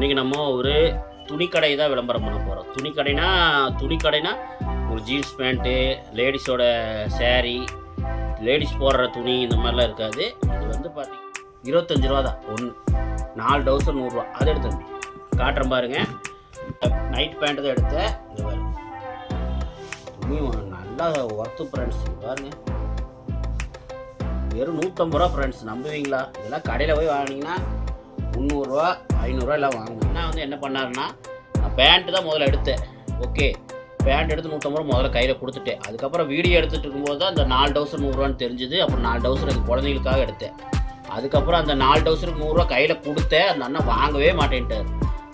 இன்றைக்கி நம்ம ஒரு துணிக்கடை தான் விளம்பரம் பண்ண போகிறோம் துணிக்கடைனா துணிக்கடைனா ஒரு ஜீன்ஸ் பேண்ட்டு லேடிஸோட சேரீ லேடிஸ் போடுற துணி இந்த மாதிரிலாம் இருக்காது. இது வந்து பார்த்திங்க இருபத்தஞ்சி ரூபா தான் ஒன்று நாலு டவுசர் நூறுரூவா அதை எடுத்து காட்டுறேன் பாருங்கள் நைட் பேண்ட் தான் எடுத்தேன் இந்த பாருங்க துணி நல்லா ஒர்த்து ஃப்ரெண்ட்ஸ் பாருங்க. வெறும் நூற்றம்பது ரூபா ஃப்ரெண்ட்ஸ் நம்புவீங்களா? இதெல்லாம் கடையில் போய் வாங்கினீங்கன்னா முந்நூறுரூவா ஐநூறுரூவா எல்லாம் வாங்குவோம் நான் வந்து என்ன பண்ணாருன்னா நான் பேண்ட்டு தான் முதல்ல எடுத்தேன். ஓகே பேண்ட் எடுத்து நூற்றம்பது ரூபா முதல்ல கையில் கொடுத்துட்டேன். அதுக்கப்புறம் வீடியோ எடுத்துகிட்டு இருக்கும்போது தான் அந்த நாலு டவுசர் நூறுரூவான்னு தெரிஞ்சுது. அப்புறம் நாலு டவுசர் அது குழந்தைகளுக்காக எடுத்தேன். அதுக்கப்புறம் அந்த நாலு டவுசருக்கு நூறுரூவா கையில் கொடுத்தேன். அந்த அண்ணன் வாங்கவே மாட்டேன்ட்டார்.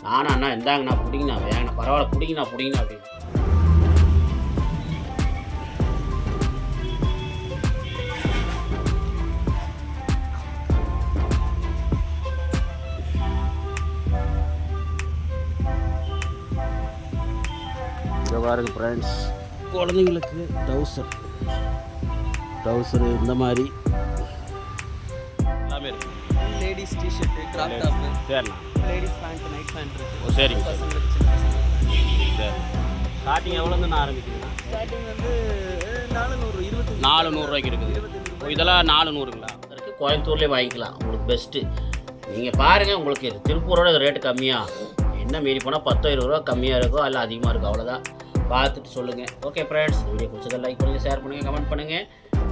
நானும் அண்ணா இந்தாங்கண்ணா பிடிங்கண்ணா வேங்கண்ணா பரவாயில்ல பிடிங்கண்ணா பிடிங்கண்ணா அப்படின்னு. இங்கே பாருங்க ஃப்ரெண்ட்ஸ் குழந்தைங்களுக்கு டவுசர் டவுசரு இந்த மாதிரி. எல்லாமே இருக்கு. Ladies T shirt crop top சரிண்ணா. லேடிஸ் பேண்ட் நைட் பேண்ட் ஓ சரிங்க சார். ஸ்டார்டிங் எவ்வளோங்கன்னு ஆரம்பிக்குதுண்ணா ஸ்டார்டிங் வந்து நாலு நூறு இருபத்தஞ்சு. நாலு நூறுரூவாய்க்கு இருக்குது இதெல்லாம் நாலு நூறுங்களா இருக்கு கோயம்புத்தூர்லேயே வாங்கிக்கலாம். உங்களுக்கு பெஸ்ட்டு நீங்கள் பாருங்கள் உங்களுக்கு திருப்பூரோட ரேட்டு கம்மியாக என்ன மீறி போனால் பத்தோ இருபது ரூபா கம்மியாக இருக்கோ அல்ல அதிகமாக இருக்கும் அவ்வளோதான் பார்த்துட்டு சொல்லுங்கள் ஓகே ஃப்ரெண்ட்ஸ் வீடியோ பிடிச்சதை லைக் பண்ணுங்கள் ஷேர் பண்ணுங்கள் கமெண்ட் பண்ணுங்கள்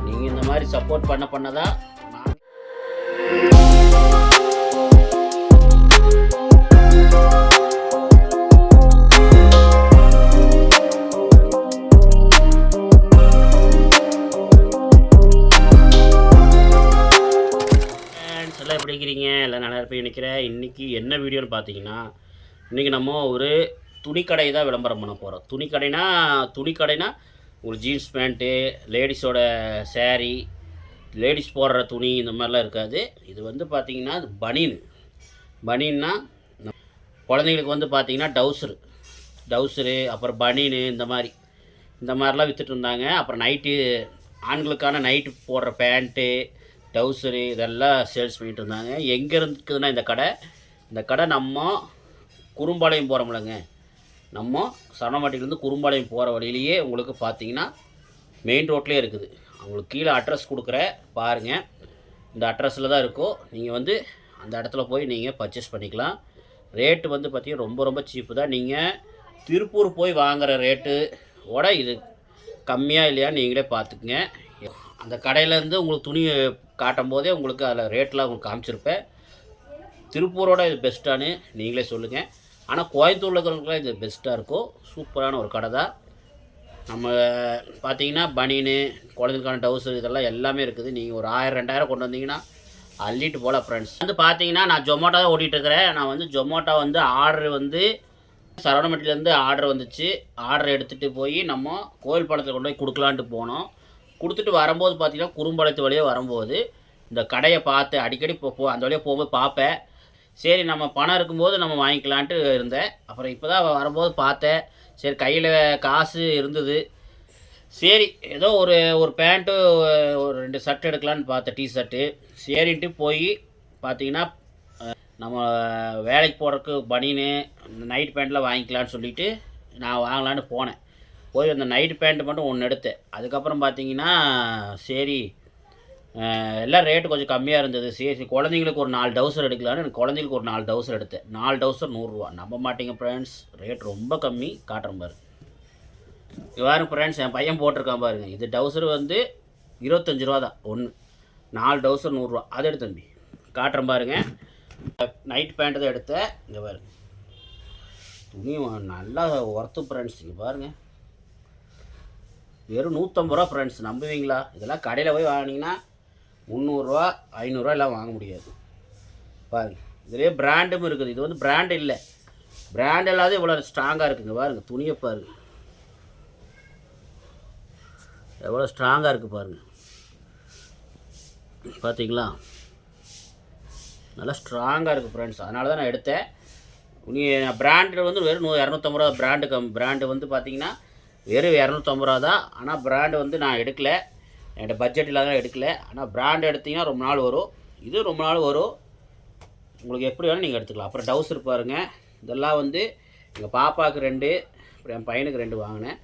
நீங்கள் இந்த மாதிரி சப்போர்ட் பண்ண பண்ணதான் நான் எல்லாம் எப்படி இருக்கிறீங்க? எல்லாம் நல்லா இருப்பேன் நினைக்கிறேன். இன்றைக்கி என்ன வீடியோன்னு பார்த்தீங்கன்னா இன்றைக்கி நம்ம ஒரு துணிக்கடை தான் விளம்பரம் பண்ண போகிறோம் துணிக்கடைனா துணிக்கடைனா ஒரு ஜீன்ஸ் பேண்ட்டு லேடிஸோட சேரீ லேடிஸ் போடுற துணி இந்த மாதிரிலாம் இருக்காது. இது வந்து பார்த்திங்கன்னா அது பனின் பனின்னா குழந்தைங்களுக்கு வந்து பார்த்திங்கன்னா டவுசரு டவுசரு அப்புறம் பனியனு இந்த மாதிரி. இந்த மாதிரிலாம் விற்றுட்டு இருந்தாங்க. அப்புறம் நைட்டு ஆண்களுக்கான நைட்டு போடுற பேண்ட்டு டவுசரு இதெல்லாம் சேல்ஸ் பண்ணிகிட்டு இருந்தாங்க. எங்கே இருக்குதுன்னா இந்த கடை. இந்த கடை நம்ம குறும்பாளையம் போகிறோம்லங்க நம்ம சரணமாட்டிலேருந்து குறும்பாளையம் போகிற வழியிலேயே உங்களுக்கு பார்த்தீங்கன்னா மெயின் ரோட்லேயே இருக்குது. அவங்களுக்கு கீழே அட்ரஸ் கொடுக்குற பாருங்கள் இந்த அட்ரஸில் தான் இருக்கும் நீங்கள் வந்து அந்த இடத்துல போய் நீங்கள் பர்ச்சேஸ் பண்ணிக்கலாம். ரேட்டு வந்து பார்த்திங்கன்னா ரொம்ப ரொம்ப சீப்பு தான். நீங்கள் திருப்பூர் போய் வாங்குகிற ரேட்டு ஓட இது கம்மியாக இல்லையான்னு நீங்களே பார்த்துக்குங்க. அந்த கடையிலேருந்து உங்களுக்கு துணி காட்டும் போதே உங்களுக்கு அதில் ரேட்லாம் உங்களுக்கு காமிச்சிருப்பேன். திருப்பூரோட இது பெஸ்ட்டானு நீங்களே சொல்லுங்கள் ஆனால் கோயம்புத்தூரில் இருக்கிறவங்களுக்குலாம் இது பெஸ்ட்டாக இருக்கும் சூப்பரான ஒரு கடை தான் நம்ம பார்த்தீங்கன்னா பனியனு குழந்தைக்கான டவுசர் இதெல்லாம் எல்லாமே இருக்குது. நீங்கள் ஒரு ஆயிரம் ரெண்டாயிரம் கொண்டு வந்தீங்கன்னா அள்ளிட்டு போகல ஃப்ரெண்ட்ஸ் வந்து பார்த்தீங்கன்னா நான் ஜொமேட்டோ தான் ஓட்டிகிட்டு இருக்கிறேன். நான் வந்து ஜொமேட்டோ வந்து ஆர்டர் வந்து சரவணமட்டிலேருந்து ஆர்டர் வந்துச்சு. ஆர்டர் எடுத்துகிட்டு போய் நம்ம கோயில் படத்தில் கொண்டு போய் கொடுக்கலான்ட்டு போனோம். கொடுத்துட்டு வரும்போது பார்த்தீங்கன்னா குறும்பாளையத்து வழியாக வரும்போது இந்த கடையை பார்த்து அடிக்கடி போ போ- அந்த வழியாக போகும்போது பார்ப்பேன். சரி நம்ம பணம் இருக்கும்போது நம்ம வாங்கிக்கலான்ட்டு இருந்தேன். அப்புறம் இப்போ தான் வரும்போது பார்த்தேன். சரி கையில் காசு இருந்தது. சரி ஏதோ ஒரு ஒரு பேண்ட்டு ஒரு ரெண்டு ஷர்ட் எடுக்கலான்னு பார்த்தேன் டி ஷர்ட்டு சரின்ட்டு போய் பார்த்தீங்கன்னா நம்ம வேலைக்கு போகிறதுக்கு பனியனு நைட் பேண்ட்டில் வாங்கிக்கலான்னு சொல்லிட்டு நான் வாங்கலான்னு போனேன். போய் அந்த நைட் பேண்ட்டு மட்டும் ஒன்று எடுத்தேன். அதுக்கப்புறம் பார்த்தீங்கன்னா சரி எல்லாம் ரேட்டு கொஞ்சம் கம்மியாக இருந்தது. சரி சரி, குழந்தைங்களுக்கு ஒரு நாலு டவுசர் எடுக்கலான்னு எனக்கு குழந்தைங்களுக்கு ஒரு நாலு டவுசர் எடுத்தேன். நாலு டவுசர் நூறுரூவா. நம்ப மாட்டீங்க ஃப்ரெண்ட்ஸ் ரேட் ரொம்ப கம்மி. காட்டுறேன் பாரு. இவ்வாறு ஃப்ரெண்ட்ஸ் என் பையன் போட்டிருக்கான் பாருங்க. இது டவுசர் வந்து இருபத்தஞ்சி ரூபா தான். ஒன்று நாலு டவுசர் நூறுரூவா. அதை எடுத்து தம்பி. காட்டுறேன் பாருங்க. நைட் பேண்ட் தான் எடுத்தேன். இங்கே பாருங்க துணி நல்லா ஒர்த்து ஃப்ரெண்ட்ஸ் இங்கே பாருங்க. வெறும் நூற்றம்பது ரூபா ஃப்ரெண்ட்ஸ் நம்புவீங்களா? இதெல்லாம் கடையில் போய் வாங்கினீங்கன்னா முந்நூறுரூவா ஐநூறுரூவா எல்லாம் வாங்க முடியாது. பாருங்க இதுலேயே பிராண்டும் இருக்குது. இது வந்து பிராண்ட் இல்லை. பிராண்ட் இல்லாத இவ்வளோ ஸ்ட்ராங்காக இருக்குங்க. பாருங்கள் துணியை பாருங்க. எவ்வளோ ஸ்ட்ராங்காக இருக்குது பாருங்க. பார்த்தீங்களா நல்லா ஸ்ட்ராங்காக இருக்குது ஃப்ரெண்ட்ஸ் அதனால தான் நான் எடுத்தேன். நீ பிராண்டு வந்து வெறும் நூ இரநூத்தம்பது ரூபா பிராண்டு கம் பிராண்டு வந்து பார்த்தீங்கன்னா வெறும் இரநூத்தம்பது ரூபா தான். ஆனால் பிராண்டு வந்து நான் எடுக்கலை. என்கிட்ட பட்ஜெட் இல்லாத எடுக்கல. ஆனால் பிராண்ட் எடுத்தீங்கன்னா ரொம்ப நாள் வரும். இது ரொம்ப நாள் வரும். உங்களுக்கு எப்படி வேணும் நீங்கள் எடுத்துக்கலாம். அப்புறம் டவுசர் பாருங்கள் இதெல்லாம் வந்து எங்கள் பாப்பாவுக்கு ரெண்டு அப்புறம் என் பையனுக்கு ரெண்டு வாங்கினேன்.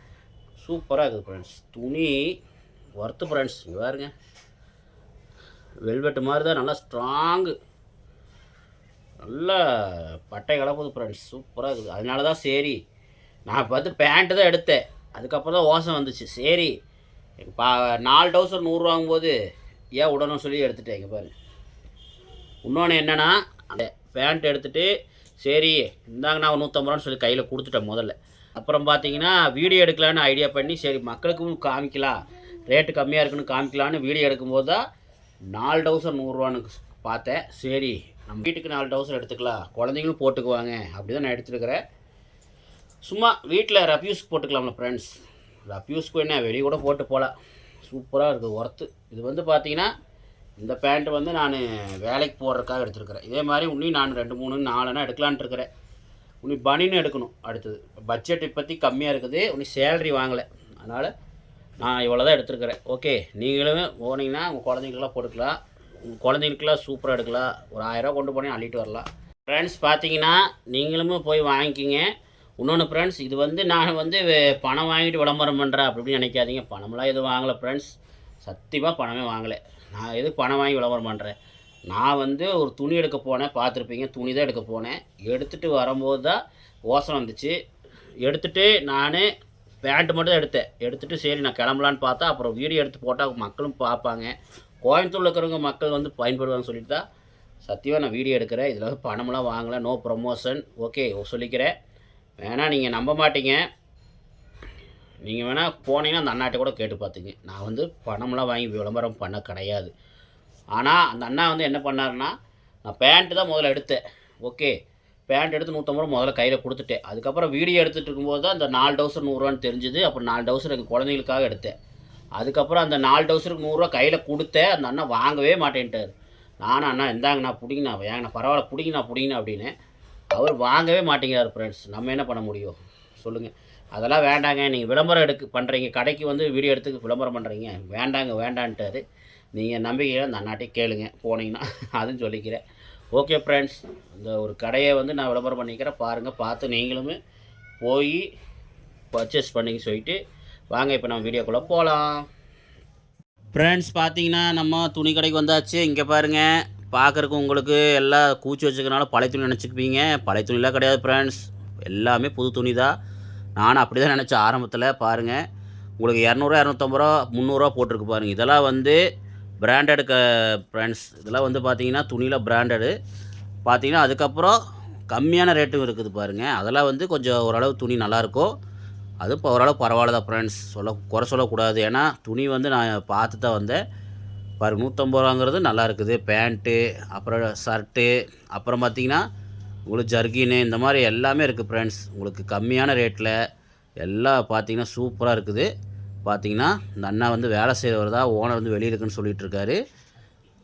சூப்பராக இருக்குது ஃப்ரெண்ட்ஸ் துணி ஒர்த்து ஃப்ரெண்ட்ஸ் இங்கே பாருங்க. வெல்வெட்டு மாதிரி தான் நல்லா ஸ்ட்ராங்கு நல்லா பட்டை கலப்புது ஃப்ரெண்ட்ஸ் சூப்பராக இருக்குது. அதனால தான் சரி. நான் பார்த்து பேண்ட்டு தான் எடுத்தேன். அதுக்கப்புறம் தான் ஓசம் வந்துச்சு. சரி. பா நாலு டவுசர் நூறு வாங்கும்போது ஏன் விடணும்னு சொல்லி எடுத்துட்டேங்க பாரு. இன்னொன்று என்னென்னா அந்த பேண்ட் எடுத்துகிட்டு சரி இந்தாங்க நான் நூற்றம்பது ரூபான்னு சொல்லி கையில் கொடுத்துட்டேன் முதல்ல. அப்புறம் பார்த்தீங்கன்னா வீடியோ எடுக்கலான்னு ஐடியா பண்ணி சரி மக்களுக்கும் காமிக்கலாம். ரேட்டு கம்மியாக இருக்குன்னு காமிக்கலான்னு வீடியோ எடுக்கும்போது தான் நாலு டவுசர் நூறுரூவான்னு பார்த்தேன். சரி நம்ம வீட்டுக்கு நாலு டவுசர் எடுத்துக்கலாம். குழந்தைங்களும் போட்டுக்குவாங்க. அப்படி தான் நான் எடுத்துருக்கிறேன். சும்மா வீட்டில் ரப்யூஸ் போட்டுக்கலாம்ல ஃப்ரெண்ட்ஸ் ரப்யூஸ்க்கு என்ன வெளியே கூட போட்டு போகலாம் சூப்பராக இருக்குது ஒர்த்து இது வந்து பார்த்தீங்கன்னா இந்த பேண்ட்டு வந்து நான் வேலைக்கு போடுறதுக்காக எடுத்துருக்கிறேன். இதே மாதிரி இன்னும் நான் ரெண்டு மூணு நாலுனா எடுக்கலான்ட்டு இருக்கிறேன். உனி பனின்னு எடுக்கணும் அடுத்தது. பட்ஜெட் இப்போத்தி கம்மியாக இருக்குது உனி சேலரி வாங்கலை. அதனால் நான் இவ்வளோ தான் எடுத்துருக்கிறேன். ஓகே நீங்களும் போனீங்கன்னா உங்கள் குழந்தைங்களுக்குலாம் போட்டுக்கலாம். உங்கள் குழந்தைங்களுக்குலாம் சூப்பராக எடுக்கலாம். ஒரு ஆயிரரூவா கொண்டு போனே அள்ளிட்டு வரலாம். ஃப்ரெண்ட்ஸ் பார்த்தீங்கன்னா நீங்களும் போய் வாங்கிக்கிங்க. இன்னொன்று ஃப்ரெண்ட்ஸ் இது வந்து நான் வந்து பணம் வாங்கிட்டு விளம்பரம் பண்ணுறேன் அப்படின்னு நினைக்காதீங்க. பணம்லாம் எதுவும் வாங்கலை ஃப்ரெண்ட்ஸ் சத்தியமாக பணமே வாங்கலை. நான் எது பணம் வாங்கி விளம்பரம் பண்ணுறேன் நான் வந்து ஒரு துணி எடுக்க போனேன் பார்த்துருப்பீங்க துணி தான் எடுக்க போனேன். எடுத்துகிட்டு வரும்போது தான் யோசனை வந்துச்சு. எடுத்துகிட்டு நான் பேண்ட்டு மட்டும் தான் எடுத்தேன். எடுத்துகிட்டு சரி நான் கிளம்பலான்னு பார்த்தா அப்புறம் வீடியோ எடுத்து போட்டால் மக்களும் பார்ப்பாங்க. கோயம்புத்தூரில் இருக்கிறவங்க மக்கள் வந்து பயன்படுவாங்கன்னு சொல்லிட்டு தான் சத்தியமாக நான் வீடியோ எடுக்கிறேன். இதில் வந்து பணமெல்லாம் வாங்கலை நோ ப்ரொமோஷன் ஓகே சொல்லிக்கிறேன். வேணால் நீங்கள் நம்ப மாட்டீங்க. நீங்கள் வேணால் போனீங்கன்னா அந்த அண்ணாட்ட கூட கேட்டு பார்த்துங்க நான் வந்து பணம்லாம் வாங்கி விளம்பரம் பண்ண கிடையாது. ஆனால் அந்த அண்ணா வந்து என்ன பண்ணாருன்னா நான் பேண்ட்டு தான் முதல்ல எடுத்தேன். ஓகே பேண்ட் எடுத்து நூற்றம்பது ரூபா முதல்ல கையில் கொடுத்துட்டேன். அதுக்கப்புறம் வீடியோ எடுத்துகிட்டு இருக்கும்போது தான் அந்த நாலு டவுசர் நூறுரூவான்னு தெரிஞ்சுது. அப்புறம் நாலு டவுசர் எங்கள் குழந்தைங்களுக்காக எடுத்தேன். அதுக்கப்புறம் அந்த நாலு டவுசருக்கு நூறுரூவா கையில் கொடுத்தேன். அந்த அண்ணா வாங்கவே மாட்டேன்ட்டார். நானும் அண்ணா இந்தாங்கண்ணா பிடிங்கண்ணா ஏங்கண்ணா பரவாயில்ல பிடிங்கண்ணா பிடிங்கண்ணா அப்படின்னு அவர் வாங்கவே மாட்டேங்கிறார் ஃப்ரெண்ட்ஸ் நம்ம என்ன பண்ண முடியும்? சொல்லுங்கள் அதெல்லாம் வேண்டாங்க. நீங்கள் விளம்பரம் எடுக்க பண்ணுறீங்க கடைக்கு வந்து வீடியோ எடுத்து விளம்பரம் பண்ணுறீங்க வேண்டாங்க வேண்டான்ட்டாரு. நீங்கள் நம்பிக்கையில் அந்த அண்ணாட்டே கேளுங்க. போனீங்கன்னா அதுவும் சொல்லிக்கிறேன். ஓகே ஃப்ரெண்ட்ஸ் இந்த ஒரு கடையை வந்து நான் விளம்பரம் பண்ணிக்கிறேன். பாருங்கள் பார்த்து நீங்களுமே போய் பர்ச்சேஸ் பண்ணிக்க சொல்லிட்டு. வாங்க இப்போ நம்ம வீடியோக்குள்ளே போகலாம் ஃப்ரெண்ட்ஸ் பார்த்தீங்கன்னா நம்ம துணி கடைக்கு வந்தாச்சு. இங்கே பாருங்கள் பார்க்குறக்கு உங்களுக்கு எல்லாம் கூச்சி வச்சுக்கனால பழைய துணி நினச்சிக்குவீங்க. பழைய துணிலாம் கிடையாது ஃப்ரெண்ட்ஸ் எல்லாமே புது துணி தான். நானும் அப்படி தான் நினச்சேன் ஆரம்பத்தில் பாருங்கள் உங்களுக்கு இரநூறுவா இரநூத்தம்பது ரூபா முந்நூறுரூவா போட்டிருக்கு பாருங்கள் இதெல்லாம் வந்து பிராண்டடு க ஃப்ரெண்ட்ஸ் இதெல்லாம் வந்து பார்த்தீங்கன்னா துணியில் பிராண்டடு பார்த்தீங்கன்னா அதுக்கப்புறம் கம்மியான ரேட்டும் இருக்குது பாருங்கள் அதெல்லாம் வந்து கொஞ்சம் ஓரளவு துணி நல்லாயிருக்கும். அது இப்போ ஓரளவு பரவாயில்ல தான் ஃப்ரெண்ட்ஸ் சொல்ல குறை சொல்லக்கூடாது. ஏன்னா துணி வந்து நான் பார்த்து தான் வந்தேன். பாரு நூற்றம்பது ரூபாங்கிறது நல்லா இருக்குது. பேண்ட்டு அப்புறம் ஷர்ட்டு அப்புறம் பார்த்தீங்கன்னா உங்களுக்கு ஜர்கின்னு இந்த மாதிரி எல்லாமே இருக்குது ஃப்ரெண்ட்ஸ் உங்களுக்கு கம்மியான ரேட்டில் எல்லாம் பார்த்தீங்கன்னா சூப்பராக இருக்குது. பார்த்தீங்கன்னா இந்த அண்ணா வந்து வேலை செய்கிறவர் தான் ஓனர் வந்து வெளியே இருக்குன்னு சொல்லிட்டு இருக்காரு.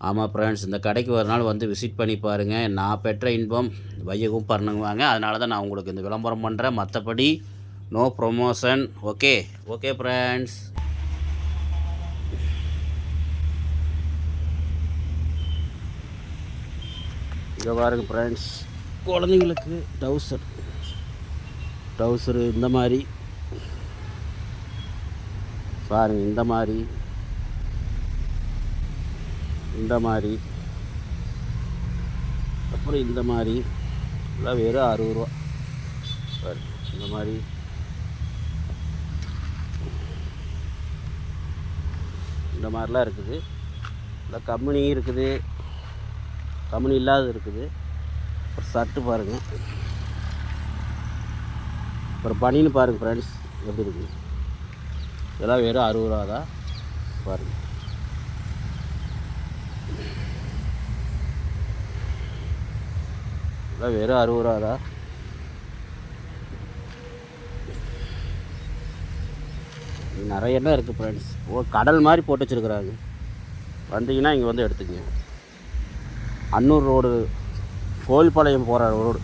ஆமாம் ஃப்ரெண்ட்ஸ் இந்த கடைக்கு ஒரு நாள் வந்து விசிட் பண்ணி பாருங்கள் நான் பெற்ற இன்பம் வையகம் பண்ணுவாங்க அதனால தான் நான் உங்களுக்கு இந்த விளம்பரம் பண்ணுறேன் மற்றபடி no promotion okay okay friends இங்கே பாருங்க ஃப்ரெண்ட்ஸ் குழந்தைங்களுக்கு டவுசர் டவுசரு இந்த மாதிரி. பாருங்க இந்த மாதிரி. இந்த மாதிரி. அப்புறம் இந்த மாதிரி. எல்லாம் வெறும் அறுபது ரூபா. பாருங்க இந்த மாதிரி. இந்த மாதிரிலாம் இருக்குது. இந்த கம்பெனி இருக்குது. கம்பெனி இல்லாத இருக்குது. அப்புறம் சர்ட்டு பாருங்கள் அப்புறம் பனின்னு பாருங்கள் ஃப்ரெண்ட்ஸ் எப்படி இருக்குது இதெல்லாம் வெறும் அறுபது ரூபா தான். பாருங்கள் இதெல்லாம் வெறும் அறுபது ரூபா தான். நிறைய இடம் இருக்குது ஃப்ரெண்ட்ஸ் ஓ கடல் மாதிரி போட்டு வச்சுருக்குறாங்க. வந்தீங்கன்னா இங்கே வந்து எடுத்துக்கங்க. அன்னூர் ரோடு கோவில்பாளையம் போகிற ரோடு.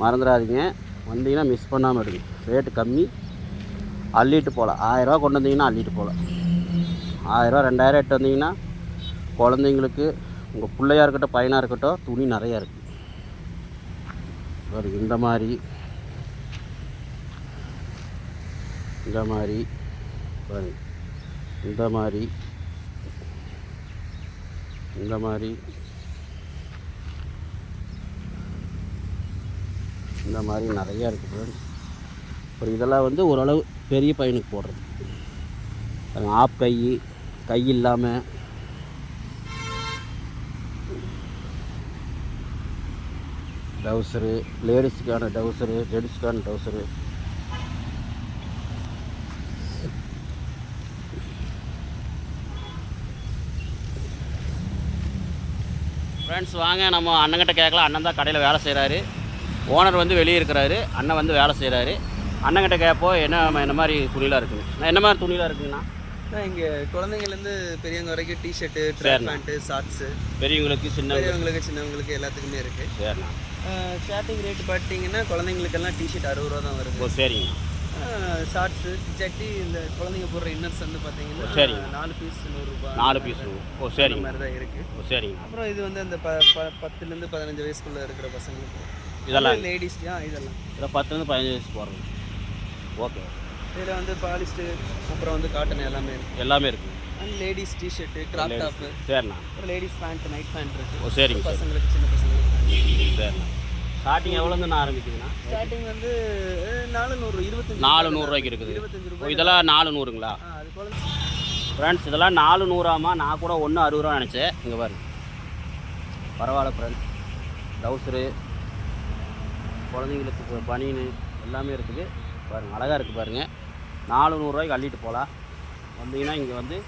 மறந்துடாதீங்க. வந்தீங்கன்னா மிஸ் பண்ணாமல் எடுங்க ரேட்டு கம்மி. அள்ளிட்டு போகலாம். ஆயிரரூவா கொண்டு வந்தீங்கன்னா அள்ளிட்டு போகலாம். ஆயிரரூவா ரெண்டாயிரம் எட்டு வந்தீங்கன்னா குழந்தைங்களுக்கு உங்கள் பிள்ளையாக இருக்கட்டும் பையனாக இருக்கட்டும் துணி நிறையா இருக்குது பாருங்க இந்த மாதிரி. இந்த மாதிரி. இந்த மாதிரி. இந்த மாதிரி. இந்த மாதிரி நிறையா இருக்குது ஃப்ரெண்ட்ஸ் அப்புறம் இதெல்லாம் வந்து ஓரளவு பெரிய பையனுக்கு போடுறது. ஆப் கை கை இல்லாமல் டவுசரு லேடிஸுக்கான டவுசரு ஜென்ஸுக்கான டவுசரு ஃப்ரெண்ட்ஸ் வாங்க. நம்ம அண்ணன்கிட்ட கேட்கலாம். அண்ணன் தான் கடையில் வேலை செய்கிறாரு ஓனர் வந்து வெளியே இருக்கிறாரு. அண்ணன் வந்து வேலை செய்கிறாரு அண்ணன்கிட்ட கேட்போம் என்ன என்ன மாதிரி துணிலாம் இருக்குங்க நான் என்ன மாதிரி துணிலாம் இருக்குங்கண்ணா? இங்க குழந்தைங்கலேருந்து பெரியவங்க வரைக்கும் டிஷர்ட்டு சரிண்ணா. பேண்ட்டு ஷார்ட்ஸு பெரியவங்களுக்கு சின்ன பெரியவங்களுக்கு சின்னவங்களுக்கு எல்லாத்துக்குமே இருக்கு. சரிண்ணா. ஸ்டார்டிங் ரேட் பார்த்தீங்கன்னா குழந்தைங்களுக்கெல்லாம் டிஷர்ட் அறுபது ரூபா தான் வருது. சரிங்கண்ணா. ஷார்ட்ஸு ஜட்டி இந்த குழந்தைங்க போடுற இன்னர்ஸ் வந்து பார்த்தீங்கன்னா சரிங்க. நாலு பீஸ் நூறுரூபா நாலு பீஸ் ஓ சரிங்க மாதிரி தான் இருக்கு. ஓ சரிங்கண்ணா அப்புறம் இது வந்து அந்த ப ப- பத்துலேருந்து பதினஞ்சு வயசுக்குள்ள இருக்கிற பசங்களுக்கு. இதெல்லாம். லேடிஸ் ஆ இதெல்லாம். இதில் பத்துலேருந்து பதினஞ்சு வயசு போடுறது ஓகே. இதில் வந்து பாலிஸ்டர் அப்புறம் வந்து காட்டன் எல்லாமே இருக்கு. எல்லாமே இருக்குது and ladies T shirt crop top சரிண்ணா. அப்புறம் லேடிஸ் பேண்ட் நைட் பேண்ட் இருக்கு. ஓ சரிங்க சார். பசங்களுக்கு சின்ன பசங்களுக்கு. சரிண்ணா. ஸ்டார்டிங் எவ்வளோருந்து ஆரம்பிக்குதுண்ணா ஸ்டார்டிங் வந்து நாலு நூறு இருபத்தஞ்சு நாலு நூறுரூவாய்க்கு இருக்குது. இருபத்தஞ்சு ரூபாய். இதெல்லாம் நாலு நூறுங்களா ஃப்ரெண்ட்ஸ் இதெல்லாம் நாலு நூறாமா நான் கூட ஒன்று அறுபது ரூபா நினச்சேன். இங்கே பாருங்க பரவாயில்ல ஃப்ரெண்ட்ஸ் டவுசரு குழந்தைங்களுக்கு பனியனு எல்லாமே இருக்குது. பாருங்கள் அழகாக இருக்குது பாருங்கள் நாலு நூறுரூவாய்க்கு அள்ளிட்டு போகலாம் வந்தீங்கன்னா இங்கே வந்து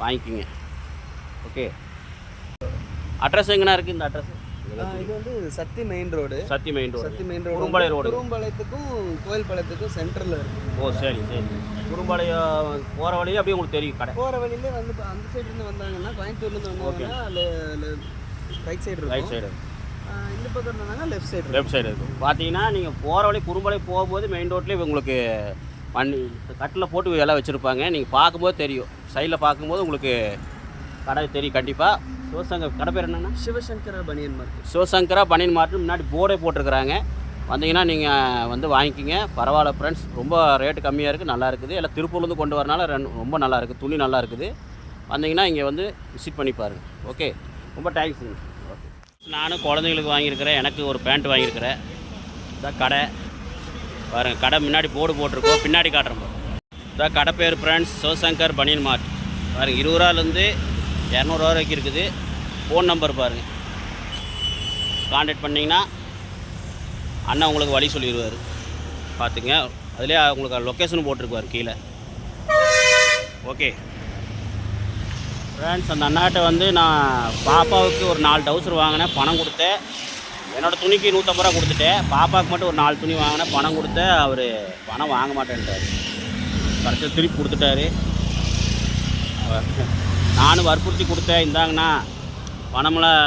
வாங்கிக்கிங்க. ஓகே அட்ரஸ் எங்கண்ணா இருக்குது இந்த அட்ரஸ் இது வந்து Sathy main road Sathy main road Sathy main road Kurumbapalayam road குறும்பாளையத்துக்கும் கோயில்பாளையத்துக்கும் சென்டரில் இருக்கு. ஓ சரி சரி. குறும்பாளையம் போகிற வழியே அப்படியே உங்களுக்கு தெரியும் கடை. போகிற வழியிலே வந்து அந்த இருந்து வந்தாங்கன்னா கோயம்புத்தூர்லேருந்து வந்தாங்கன்னா ரைட் சைடு ரைட் சைடு இந்த பக்கம் இருந்தாங்கன்னா லெஃப்ட் சைடு லெஃப்ட் சைடு இருக்கும். பார்த்தீங்கன்னா நீங்கள் போகிற வழி குறும்பலை போகும்போது மெயின் ரோட்லேயே உங்களுக்கு வண்டி கட்டில் போட்டு எல்லாம் வச்சுருப்பாங்க. நீங்கள் பார்க்கும்போது தெரியும். சைடில் பார்க்கும்போது உங்களுக்கு கடை தெரியும். கண்டிப்பாக சிவசங்கர் கடை பேர் என்னென்னா? சிவசங்கரா பனியன் மார்க்கெட். சிவசங்கரா பனியன் மார்ட்டு முன்னாடி போர்டே போட்டிருக்கிறாங்க. வந்தீங்கன்னா நீங்கள் வந்து வாங்கிக்கிங்க. பரவாயில்ல ஃப்ரெண்ட்ஸ் ரொம்ப ரேட்டு கம்மியாக இருக்குது நல்லா இருக்குது. எல்லாம் திருப்பூர்லேருந்து கொண்டு வரனால ரொம்ப நல்லா இருக்குது துணி நல்லா இருக்குது. வந்தீங்கன்னா இங்கே வந்து விசிட் பண்ணி பாருங்கள் ஓகே ரொம்ப தேங்க்ஸுங்க ஓகே நானும் குழந்தைங்களுக்கு வாங்கியிருக்கிறேன். எனக்கு ஒரு பேண்ட் வாங்கியிருக்கிறேன். இதான் கடை. பாருங்கள் கடை முன்னாடி போர்டு போட்டிருக்கோம். பின்னாடி காட்டுறோம். இதான் கடை பேர் ஃப்ரெண்ட்ஸ் சிவசங்கர் பனியன் மார்ட் பாருங்கள் இருபது ரூபாலேருந்து இரநூறுவா வரைக்கும் இருக்குது. ஃபோன் நம்பர் பாருங்கள் காண்டாக்ட் பண்ணிங்கன்னா அண்ணா உங்களுக்கு வழி சொல்லிடுவார் பார்த்துங்க அதுலேயே உங்களுக்கு லொக்கேஷன் போட்டிருக்குவார் கீழே. ஓகே ஃப்ரெண்ட்ஸ் அந்த அண்ணாட்ட வந்து நான் பாப்பாவுக்கு ஒரு நாலு டவுசர் வாங்கினேன் பணம் கொடுத்தேன். என்னோடய துணிக்கு நூற்றம்பது ரூபா கொடுத்துட்டேன். பாப்பாவுக்கு மட்டும் ஒரு நாலு துணி வாங்கினேன் பணம் கொடுத்தேன். அவர் பணம் வாங்க மாட்டேன்ட்டார். கடைசியில் திருப்பி கொடுத்துட்டாரு. நானும் வற்புறுத்தி கொடுத்தேன் இந்தாங்கண்ணா. பணமெல்லாம்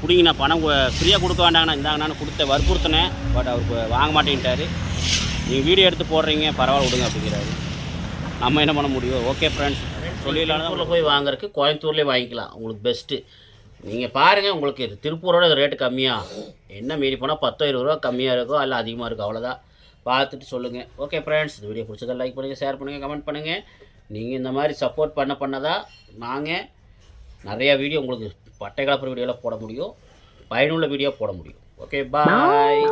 பிடிங்கண்ணா பணம் ஃப்ரீயாக கொடுக்க வேண்டாங்கண்ணா இந்தாங்கண்ணான்னு கொடுத்தேன் வற்புறுத்தினேன். பட் அவருக்கு வாங்க மாட்டேன்ட்டாரு. நீங்கள் வீடியோ எடுத்து போடுறீங்க பரவாயில்ல விடுங்க அப்படிங்கிறாரு. நம்ம என்ன பண்ண முடியும்? ஓகே ஃப்ரெண்ட்ஸ் சொல்லிடலாம் போய் வாங்குறதுக்கு கோயம்புத்தூர்லேயே வாங்கிக்கலாம். உங்களுக்கு பெஸ்ட்டு நீங்கள் பாருங்கள் உங்களுக்கு இது திருப்பூரோட ரேட்டு கம்மியாக என்ன மீறி போனால் பத்தோ இருபது ரூபா கம்மியாக இருக்கோ இல்லை அதிகமாக இருக்கோ அவ்வளோதான் பார்த்துட்டு சொல்லுங்கள் ஓகே ஃப்ரெண்ட்ஸ் இந்த வீடியோ பிடிச்சதை லைக் பண்ணுங்கள் ஷேர் பண்ணுங்கள் கமெண்ட் பண்ணுங்கள் நீங்கள் இந்த மாதிரி சப்போர்ட் பண்ண பண்ணதான் நாங்கள் நிறையா வீடியோ உங்களுக்கு பட்டை கலப்புற வீடியோலாம் போட முடியும் பயனுள்ள வீடியோ போட முடியும். Okay bye